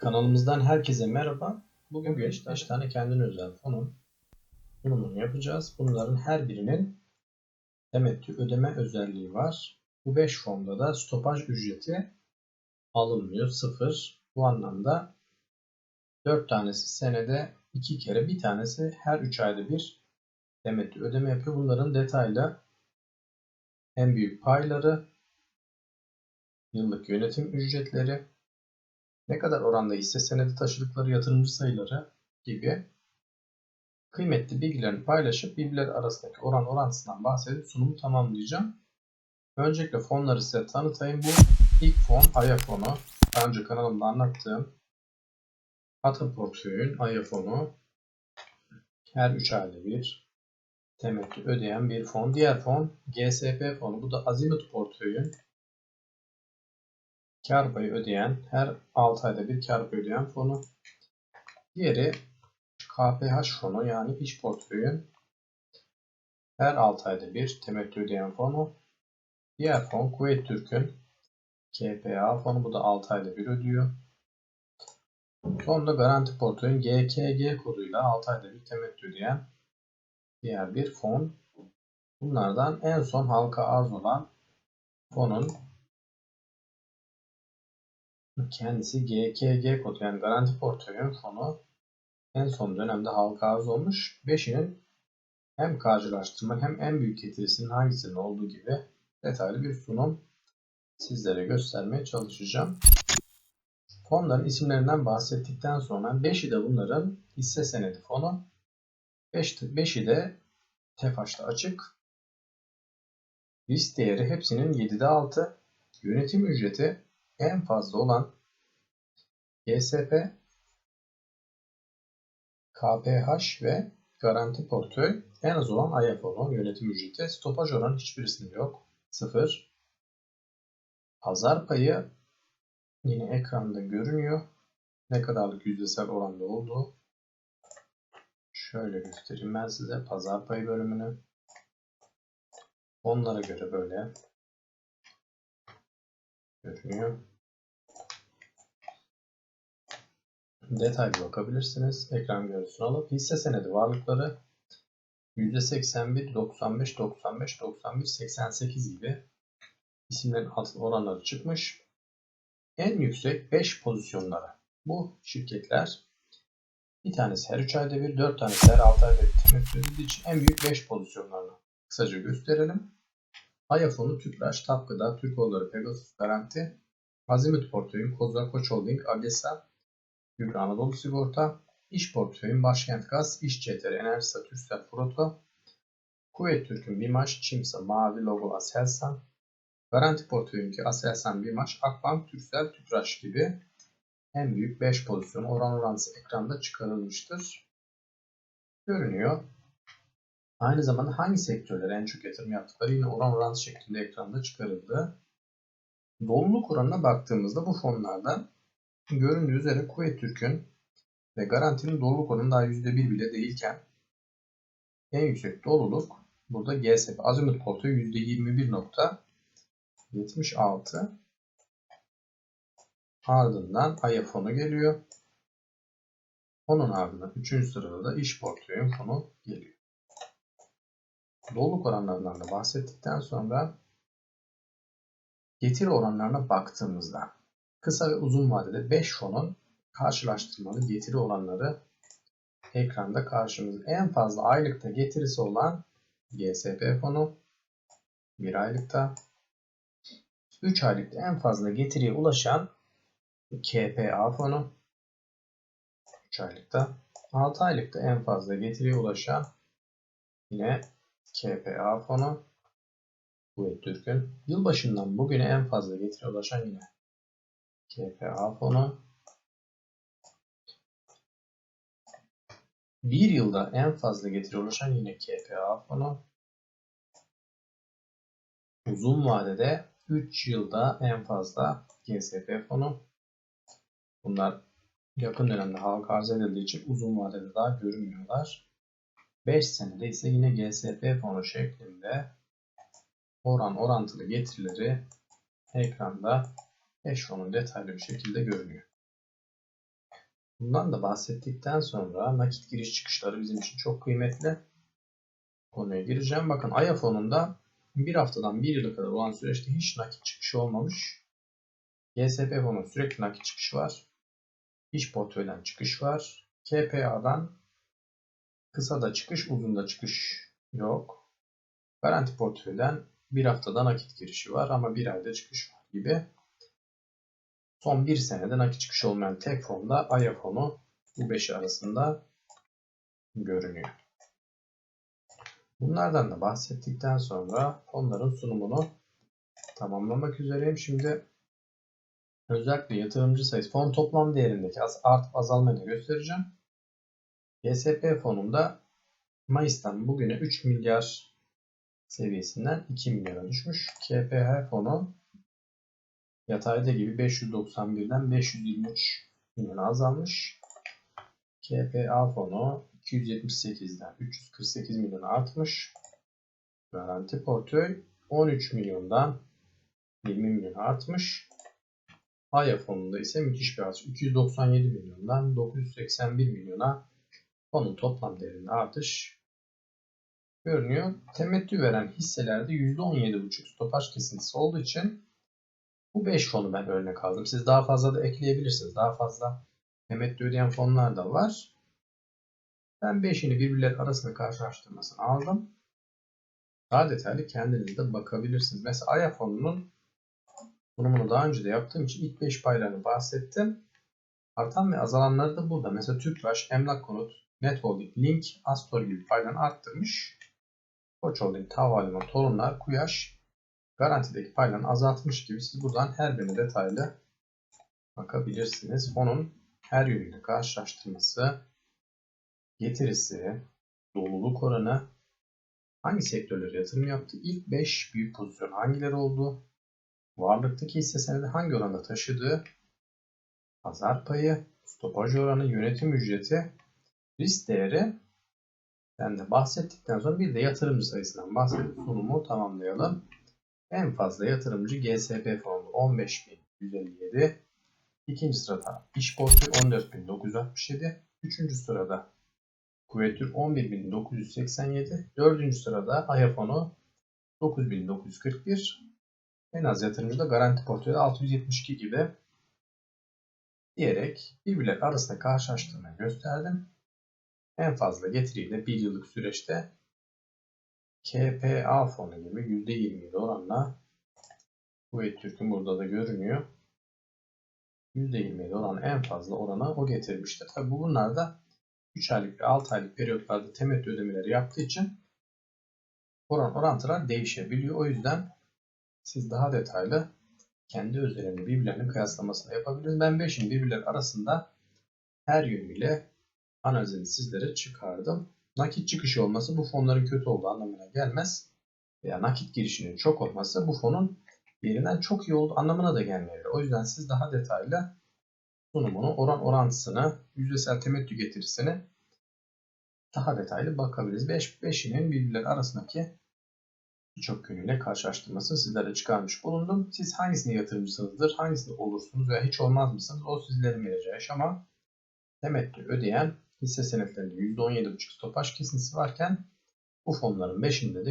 Kanalımızdan herkese merhaba. Bugün 5 tane kendine özel fonun sunumunu yapacağız. Bunların her birinin temettü ödeme özelliği var. Bu 5 fonda da stopaj ücreti alınmıyor. Sıfır. Bu anlamda 4 tanesi senede 2 kere bir tanesi her 3 ayda bir temettü ödeme yapıyor. Bunların detaylı en büyük payları, yıllık yönetim ücretleri, ne kadar oranda hisse senedi taşıdıkları yatırımcı sayıları gibi kıymetli bilgilerini paylaşıp birbirleri arasındaki oran orantısından bahsedip sunumu tamamlayacağım. Öncelikle fonları size tanıtayım. Bu ilk fon Aya fonu. Daha önce kanalımda anlattığım Ata portföyün Aya fonu. Her 3 ayda bir temettü ödeyen bir fon. Diğer fon GSP fonu. Bu da Azimut portföyün kar payı ödeyen, her 6 ayda bir kar payı ödeyen fonu. Diğeri KPH fonu yani iş portföyün her 6 ayda bir temettü ödeyen fonu. Diğer fon Kuveyt Türk'ün KPA fonu bu da 6 ayda bir ödüyor. Sonunda garanti portföyün GKG koduyla 6 ayda bir temettü ödeyen diğer bir fon. Bunlardan en son halka arz olan fonun kendisi GKG kodu yani garanti portföyün fonu en son dönemde halka arz olmuş. 5'inin hem karşılaştırma hem en büyük getirisinin hangisinin olduğu gibi detaylı bir sunum sizlere göstermeye çalışacağım. Fonların isimlerinden bahsettikten sonra 5'i de bunların hisse senedi fonu. 5'i de TEFAŞ'ta açık. Risk değeri hepsinin 7'de 6. Yönetim ücreti en fazla olan GSP, KPH ve garanti portföy en az olan IFO'nun yönetim ücreti. Stopaj oranı hiçbirisinde yok. 0. Pazar payı yine ekranda görünüyor. Ne kadarlık yüzdesel oranda olduğu. Şöyle göstereyim ben size pazar payı bölümünü. Onlara göre böyle görünüyor. Detaylı bakabilirsiniz. Ekran görüntüsünü alıp hisse senedi varlıkları %81, 95, 95, 91, 88 gibi isimlerin altın oranları çıkmış. En yüksek 5 pozisyonları. Bu şirketler bir tanesi her 3 ayda bir, 4 tanesi her 6 ayda bir temettü edildiği için en büyük 5 pozisyonlarını kısaca gösterelim. Ayafonu, Tüpraş, Tapgıda, Türkoğulları, Pegasus, Garanti, Azimut Portföyün, Kozak Koç Holding, Agesa, Gümrük Anadolu Sigorta, İş Portföyün, Başkent Gaz, İş CTR, Enerjisa, Türksel, Proto, Kuveyt Türk'ün Bimaş, Çimsa, Mavi Logo, Aselsan, Garanti Portföyü'nki Aselsan, Bimaş, Akbank, Türksel, Tüpraş gibi en büyük 5 pozisyon oran orantısı ekranda çıkarılmıştır. Görünüyor. Aynı zamanda hangi sektörlere en çok yatırım yaptıkları yine oran orantısı şeklinde ekranda çıkarıldı. Doluluk oranına baktığımızda bu fonlardan göründüğü üzere Kuveyt Türk'ün ve garantinin doluluk oranı daha %1 bile değilken en yüksek doluluk burada GSP Azimut portföyü %21.76 ardından AYA geliyor. Onun ardından 3. sırada da iş portföyün fonu geliyor. Doluluk oranlarından da bahsettikten sonra getiri oranlarına baktığımızda kısa ve uzun vadede 5 fonun karşılaştırmalı getiri oranları ekranda karşımızda. En fazla aylıkta getirisi olan GSP fonu 1 aylıkta 3 aylıkta en fazla getiriye ulaşan KPA fonu 3 aylıkta 6 aylıkta en fazla getiriye ulaşan yine KPA fonu Kuvvet Türk'ün yılbaşından bugüne en fazla getiri ulaşan yine KPA fonu. Bir yılda en fazla getiri ulaşan yine KPA fonu. Uzun vadede 3 yılda en fazla GSP fonu. Bunlar yakın dönemde halka arz edildiği için uzun vadede daha görünmüyorlar. 5 senede ise yine GSP fonu şeklinde oran orantılı getirileri ekranda 5 fonun detaylı bir şekilde görünüyor. Bundan da bahsettikten sonra nakit giriş çıkışları bizim için çok kıymetli. Konuya gireceğim. Bakın Aya fonunda bir haftadan bir yıla kadar olan süreçte hiç nakit çıkışı olmamış. GSP fonun sürekli nakit çıkışı var. İş portföyden çıkış var. KPA'dan kısa da çıkış, uzun da çıkış yok. Garanti portföyden bir haftada nakit girişi var ama bir ayda çıkış var gibi. Son bir senede nakit çıkış olmayan tek fonda Aya fonu bu beşi arasında görünüyor. Bunlardan da bahsettikten sonra fonların sunumunu tamamlamak üzereyim. Şimdi özellikle yatırımcı sayısı fon toplam değerindeki artıp azalmayı göstereceğim. GSP fonunda Mayıs'tan bugüne 3 milyar seviyesinden 2 milyara düşmüş. KPH fonu yatayda gibi 591'den 523 milyona azalmış. KPA fonu 278'den 348 milyona artmış. Garanti portföy 13 milyondan 20 milyona artmış. Aya fonunda ise müthiş bir artış. 297 milyondan 981 milyona fonun toplam değerinde artış görünüyor. Temettü veren hisselerde %17,5 stopaj kesintisi olduğu için bu 5 fonu ben örnek aldım. Siz daha fazla da ekleyebilirsiniz. Daha fazla temettü ödeyen fonlar da var. Ben 5'ini birbirleri arasında karşılaştırmasını aldım. Daha detaylı kendiniz de bakabilirsiniz. Mesela Aya fonunun sunumunu daha önce de yaptığım için ilk 5 paylarını bahsettim. Artan ve azalanları da burada. Mesela Tüpraş, Emlak Konut, Net Holding, Link, Astor gibi paylarını arttırmış. Koç Holding, Havalimanı, Torunlar, Kuyaş garantideki paylarını azaltmış gibi siz buradan her birine detaylı bakabilirsiniz. Fonun her yönüyle karşılaştırması, getirisi, doluluk oranı, hangi sektörlere yatırım yaptı, ilk 5 büyük pozisyon hangileri oldu, varlıktaki hisse senedi hangi oranda taşıdığı, pazar payı, stopaj oranı, yönetim ücreti, risk değeri ben de bahsettikten sonra bir de yatırımcı sayısından bahsedip sunumu tamamlayalım. En fazla yatırımcı GSP fonu 15.157. İkinci sırada iş portföyü 14.967. Üçüncü sırada Kuvvetür 11.987. Dördüncü sırada Aya fonu 9.941. En az yatırımcı da garanti portföyü 672 gibi diyerek birbirleri arasında karşılaştırmayı gösterdim. En fazla getiriyle bir yıllık süreçte KPA fonu gibi %27 oranla Kuveyt Türk'ün burada da görünüyor. %27 oran en fazla orana o getirmiştir. Tabi bunlar da 3 aylık ve 6 aylık periyotlarda temettü ödemeleri yaptığı için oran orantılar değişebiliyor. O yüzden siz daha detaylı kendi özelliğini birbirlerinin kıyaslamasını yapabilirsiniz. Ben 5'in birbirleri arasında her yönüyle analizini sizlere çıkardım. Nakit çıkışı olması bu fonların kötü olduğu anlamına gelmez. Veya nakit girişinin çok olması bu fonun yerinden çok iyi olduğu anlamına da gelmeyebilir. O yüzden siz daha detaylı sunumunu, oran orantısını, yüzdesel temettü getirisini daha detaylı bakabiliriz. 5 5'inin birbirleri arasındaki birçok yönüyle karşılaştırmasını sizlere çıkarmış bulundum. Siz hangisine yatırımcısınızdır, hangisinde olursunuz veya hiç olmaz mısınız o sizlerin vereceği ama temettü ödeyen hisse senetlerinde %17,5 stopaj kesintisi varken bu fonların 5'inde de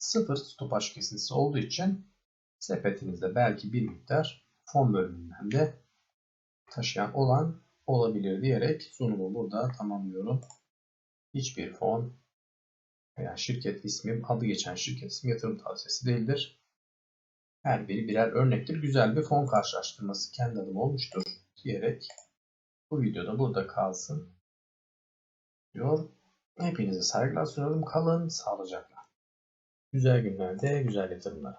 %0 stopaj kesintisi olduğu için sepetinizde belki bir miktar fon bölümünden de taşıyan olan olabilir diyerek sunumu burada tamamlıyorum. Hiçbir fon veya şirket ismi, adı geçen şirket ismi yatırım tavsiyesi değildir. Her biri birer örnektir. Güzel bir fon karşılaştırması kendi adım olmuştur diyerek bu videoda burada kalsın diyor. Hepinize saygılar sunuyorum. Kalın sağlıcakla. Güzel günlerde güzel yatırımlar.